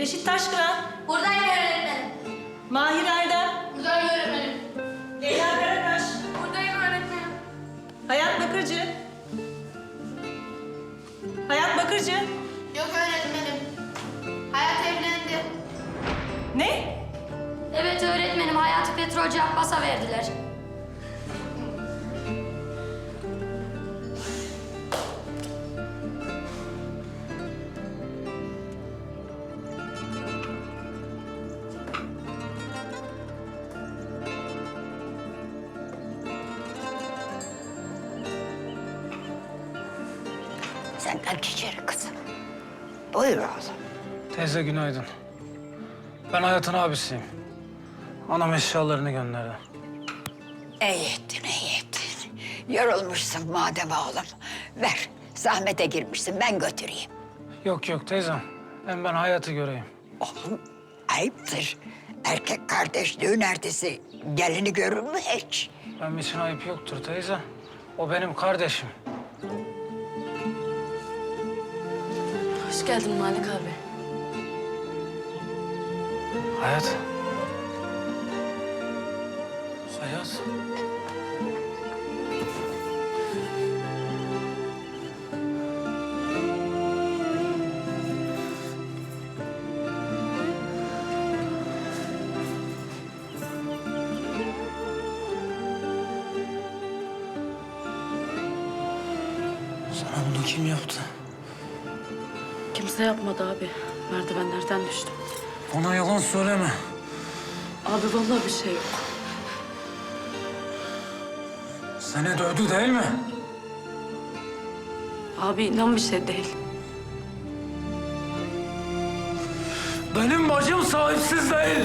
Reşit Taşkıran, Buradayım öğretmenim. Mahir Erdem, Buradayım öğretmenim. Leyla Karakaş, Buradayım öğretmenim. Hayat Bakırcı. Hayat Bakırcı. Yok öğretmenim. Hayat evlendi. Ne? Evet öğretmenim Hayati Petrolcü Abbas'a verdiler. Sen geç içeri kızım. Buyur oğlum. Teyze günaydın. Ben Hayat'ın abisiyim. Anam eşyalarını gönderdi. İyi ettin, iyi ettin. Yorulmuşsun madem oğlum. Ver, zahmete girmişsin, ben götüreyim. Yok yok teyzem. Hem ben Hayat'ı göreyim. Oğlum, ayıptır. Erkek kardeşliğin ertesi gelini görür mü hiç? Benim için ayıp yoktur teyze. O benim kardeşim. Hoş geldin Malik abi. Hayat. Hayat. Sana bunu kim yaptı? Kimse yapmadı abi. Merdivenlerden düştüm. Bana yalan söyleme. Abi vallahi bir şey yok. Seni dövdü değil mi? Abi inan bir şey değil. Benim bacım sahipsiz değil.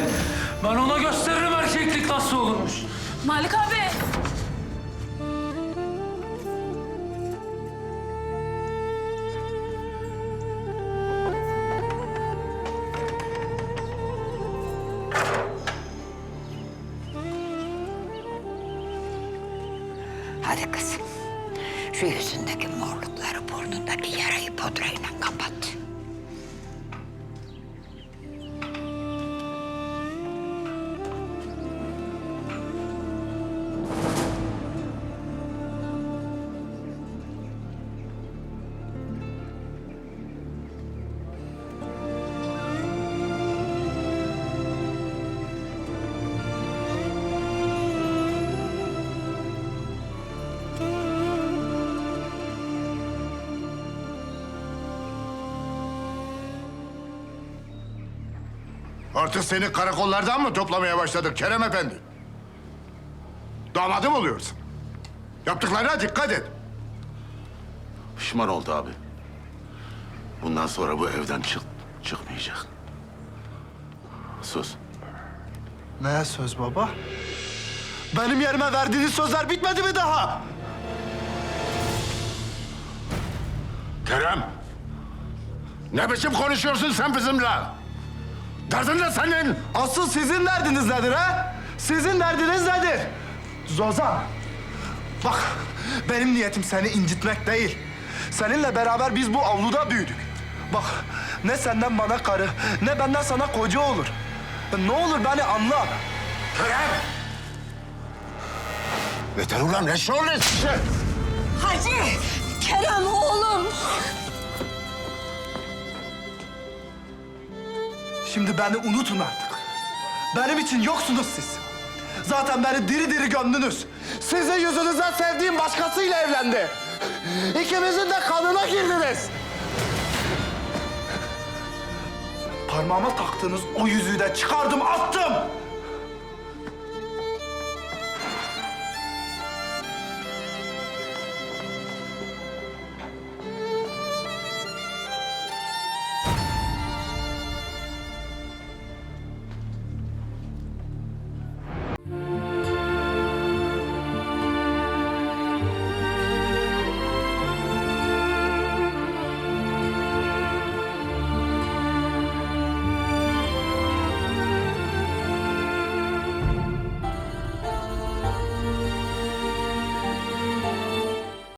Ben ona gösteririm erkeklik nasıl olurmuş. Malik abi! Hadi kızım. Şu yüzündeki morlukları, burnundaki yarayı pudrayla kapat. Artık seni karakollardan mı toplamaya başladık Kerem Efendi? Damadım oluyorsun. Yaptıklarına dikkat et. Pişman oldu abi. Bundan sonra bu evden çık çıkmayacak. Sus. Ne söz baba? Benim yerime verdiğiniz sözler bitmedi mi daha? Kerem. Ne biçim konuşuyorsun sen bizimle? Derdin ne senin? Asıl sizin derdiniz nedir ha? Sizin derdiniz nedir? Zozan. Bak benim niyetim seni incitmek değil. Seninle beraber biz bu avluda büyüdük. Bak ne senden bana karı ne benden sana koca olur. Ne olur beni anla. Kerem. Yeter ulan ne size? Hacı! Kerem oğlum! Şimdi beni unutun artık. Benim için yoksunuz siz. Zaten beni diri diri gömdünüz. Sizin yüzünüzden sevdiğim başkasıyla evlendi. İkimizin de kanına girdiniz. Parmağıma taktığınız o yüzüğü de çıkardım attım.